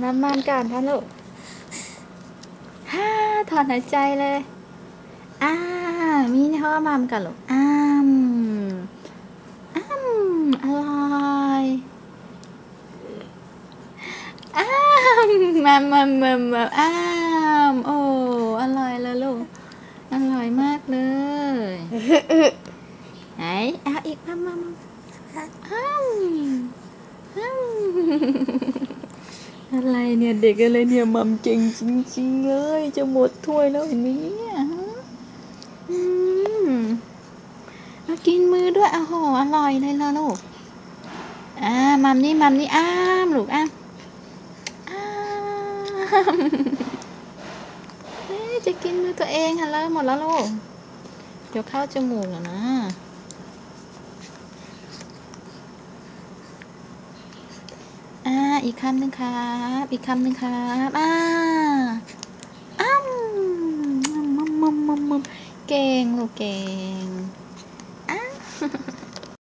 มัมมัมก่อนท่านลูกฮ่าถอนหายใจเลย อ้า มีพ่อมัมก่อนลูก อ้ามอ้ามอร่อยอ้ามมัมมัมมัมมัมอ้าม โอ้ อร่อยเลยลูก อร่อยมากเลยไหนเอาอีกมัมมัมมัมอ้ามอ้าม อะไรเนี่ยเด็กอะไรเนี่ยมัมเก่งจริงๆเลยจะหมดถ้วยแล้วเห็นไหมเนี่ยฮะอืมเอากินมือด้วยโอ้โหอร่อยเลยล่ะลูกอ่ามัมนี่มัมนี่อ้ามลูกอ้ามอ้ามจะกินมือตัวเองค่ะแล้วหมดแล้วลูกเดี๋ยวเข้าจมูกแล้วนะ อีกคำหนึ่งครับ อีกคำหนึ่งครับอ่าอ้ามมมมมมเก่งลูกเก่งอ้า